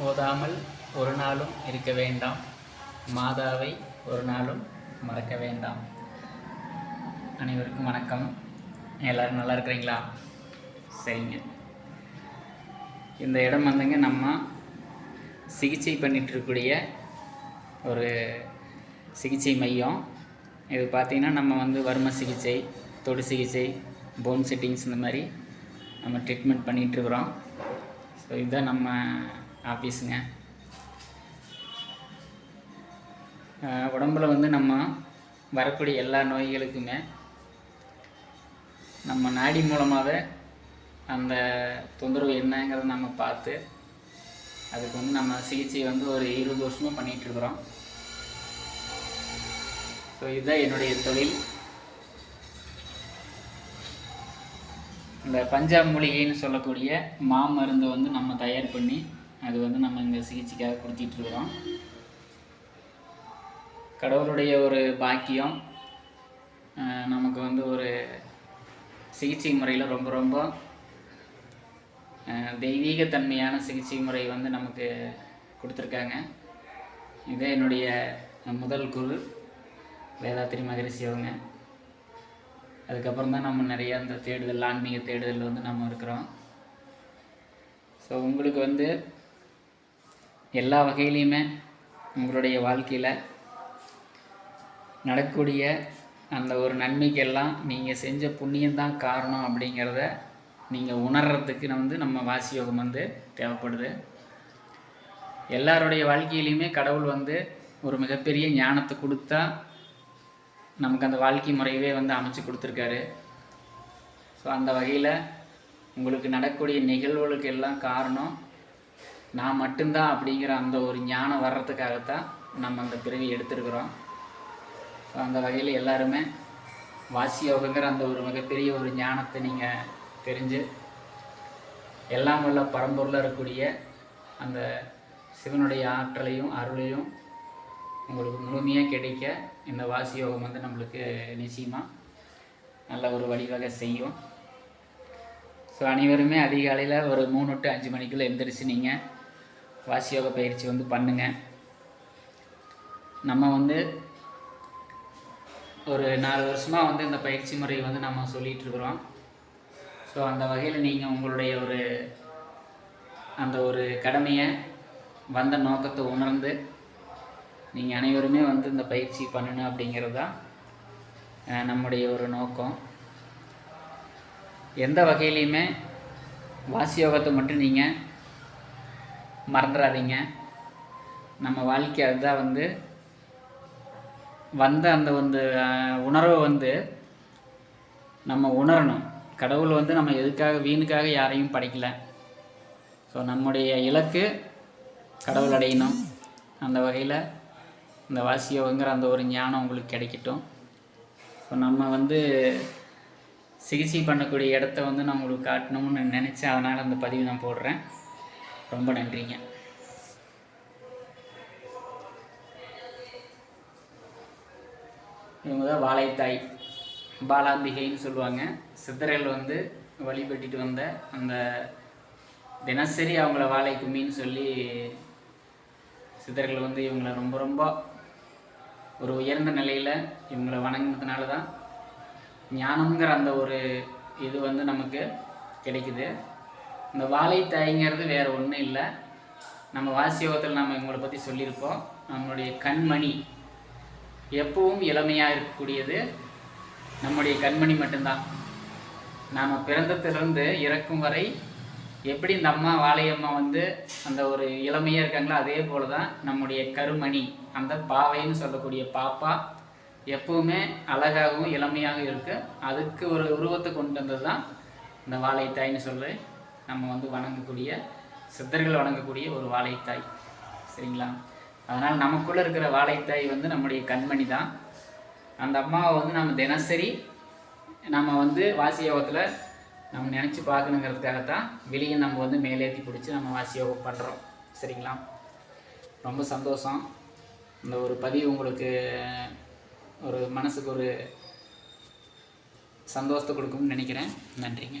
ஓதாமல் ஒரு நாளும் இருக்க வேண்டாம். மாதாவை ஒரு நாளும் மறக்க வேண்டாம். அனைவருக்கும் வணக்கம். எல்லோரும் நல்லா இருக்கிறீங்களா? சரிங்க. இந்த இடம் வந்துங்க நம்ம சிகிச்சை பண்ணிட்டு இருக்கக்கூடிய ஒரு சிகிச்சை மையம். இது பார்த்திங்கன்னா நம்ம வந்து வர்ம சிகிச்சை தொடு சிகிச்சை போன் செட்டிங்ஸ் இந்த மாதிரி நம்ம ட்ரீட்மெண்ட் பண்ணிகிட்ருக்குறோம் ஸோ இதுதான் நம்ம ஆஃபீஸுங்க உடம்பில் வந்து நம்ம வரக்கூடிய எல்லா நோய்களுக்குமே நம்ம நாடி மூலமாகவே அந்த தொந்தரவு என்னங்கிறத நம்ம பார்த்து அதுக்கு வந்து நம்ம சிகிச்சை வந்து ஒரு இருபது வருஷமாக பண்ணிகிட்ருக்குறோம் ஸோ இதுதான் என்னுடைய தொழில். இந்த பஞ்சாப் மூலிகைன்னு சொல்லக்கூடிய மாமருந்து வந்து நம்ம தயார் பண்ணி அது வந்து நம்ம இங்கே சிகிச்சைக்காக கொடுத்துட்ருக்குறோம் கடவுளுடைய ஒரு பாக்கியம் நமக்கு வந்து ஒரு சிகிச்சை முறையில் ரொம்ப ரொம்ப தெய்வீகத்தன்மையான சிகிச்சை முறை வந்து நமக்கு கொடுத்துருக்காங்க. இதே என்னுடைய முதல் குரு வேதாத்திரி மகரிஷி அவங்க. அதுக்கப்புறம் தான் நம்ம நிறைய அந்த தேடுதல் ஆன்மீக தேடுதல் வந்து நம்ம இருக்கிறோம். ஸோ உங்களுக்கு வந்து எல்லா வகையிலையுமே உங்களுடைய வாழ்க்கையில் நடக்கக்கூடிய அந்த ஒரு நன்மைக்கெல்லாம் நீங்கள் செஞ்ச புண்ணியந்தான் காரணம் அப்படிங்கிறத நீங்கள் உணர்கிறதுக்கு வந்து நம்ம வாசி யோகம் வந்து தேவைப்படுது. எல்லாருடைய வாழ்க்கையிலையுமே கடவுள் வந்து ஒரு மிகப்பெரிய ஞானத்தை கொடுத்தா நமக்கு அந்த வாழ்க்கை முறையவே வந்து அமைச்சு கொடுத்துருக்காரு. ஸோ அந்த வகையில் உங்களுக்கு நடக்கூடிய நிகழ்வுகளுக்கு எல்லாம் காரணம் நான் மட்டும்தான் அப்படிங்கிற அந்த ஒரு ஞானம் வர்றதுக்காகத்தான் நம்ம அந்த பிறவி எடுத்திருக்கிறோம். ஸோ அந்த வகையில் எல்லாருமே வாசி யோகங்கிற அந்த ஒரு மிகப்பெரிய ஒரு ஞானத்தை நீங்கள் தெரிஞ்சு எல்லாம் உள்ள பரம்பொருளில் இருக்கக்கூடிய அந்த சிவனுடைய ஆற்றலையும் அருளையும் உங்களுக்கு முழுமையாக கிடைக்க இந்த வாசி யோகம் வந்து நம்மளுக்கு நிச்சயமாக நல்ல ஒரு வழிவகை செய்யும். ஸோ அனைவருமே அதிகாலையில் ஒரு மூணு டு அஞ்சு மணிக்குள்ளே எந்திரிச்சு நீங்கள் வாசி யோக பயிற்சி வந்து பண்ணுங்கள் நம்ம வந்து ஒரு நாலு வருஷமாக வந்து இந்த பயிற்சி முறை வந்து நம்ம சொல்லிகிட்டு இருக்கிறோம். ஸோ அந்த வகையில் நீங்கள் உங்களுடைய ஒரு அந்த ஒரு கடமையை வந்த நோக்கத்தை உணர்ந்து நீங்கள் அனைவருமே வந்து இந்த பயிற்சி பண்ணணும் அப்படிங்கிறது தான் நம்முடைய ஒரு நோக்கம். எந்த வகையிலையுமே வாசி யோகத்தை மட்டும் நீங்கள் மறந்துடாதீங்க நம்ம வாழ்க்கை அதுதான் வந்து வந்த அந்த வந்து உணர்வை வந்து நம்ம உணரணும். கடவுள் வந்து நம்ம எதுக்காக வீணுக்காக யாரையும் படைக்கல. ஸோ நம்முடைய இலக்கு கடவுள் அடையணும். அந்த வகையில் இந்த வாசியோகங்கிற அந்த ஒரு ஞானம் உங்களுக்கு கிடைக்கட்டும். ஸோ நம்ம வந்து சிகிச்சை பண்ணக்கூடிய இடத்த வந்து நான் உங்களுக்கு காட்டணும்னு நினச்சேன். அதனால் அந்த பதிவு நான் போடுறேன். ரொம்ப நன்றிங்க. இவங்க தான் வாழைத்தாய். பாலாம்பிகைன்னு சொல்லுவாங்க. சித்தர்கள் வந்து வழிபட்டுட்டு வந்த அந்த தினசரி அவங்கள வாழை கும்மின்னு சொல்லி சித்தர்கள் வந்து இவங்களை ரொம்ப ரொம்ப ஒரு உயர்ந்த நிலையில் இவங்களை வணங்கினதுனால தான் ஞானங்கிற அந்த ஒரு இது வந்து நமக்கு கிடைக்குது. இந்த வாழைத்தாய்ங்கிறது வேறு ஒன்றும் இல்லை. நம்ம வாசியோகத்தில் நம்ம இவங்களை பற்றி சொல்லியிருப்போம். நம்மளுடைய கண்மணி எப்பவும் இளமையாக இருக்கக்கூடியது. நம்முடைய கண்மணி மட்டும்தான். நாம் பிறந்ததிலிருந்து இறக்கும் வரை எப்படி இந்த அம்மா வாழையம்மா வந்து அந்த ஒரு இளமையாக இருக்காங்களோ அதே போல தான் நம்முடைய கருமணி அந்த பாவைன்னு சொல்லக்கூடிய பாப்பா எப்பவுமே அழகாகவும் இளமையாகவும் இருக்குது அதுக்கு ஒரு உருவத்தை கொண்டு வந்தது தான் இந்த வாழைத்தாய்ன்னு சொல்கிறேன் நம்ம வந்து வணங்கக்கூடிய சித்தர்கள் வணங்கக்கூடிய ஒரு வாழைத்தாய். சரிங்களா? அதனால் நமக்குள்ளே இருக்கிற வாழைத்தாய் வந்து நம்முடைய கண்மணி தான். அந்த அம்மாவை வந்து நம்ம தினசரி நம்ம வந்து வாசி யோகத்தில் நம்ம நினச்சி பார்க்கணுங்கிறதுக்காகத்தான் வெளியே நம்ம வந்து மேலேற்றி பிடிச்சி நம்ம வாசி யோகம் பண்ணுறோம் சரிங்களா? ரொம்ப சந்தோஷம். இந்த ஒரு பதிவு உங்களுக்கு ஒரு மனசுக்கு ஒரு சந்தோஷத்தை கொடுக்கும்னு நினைக்கிறேன். நன்றிங்க.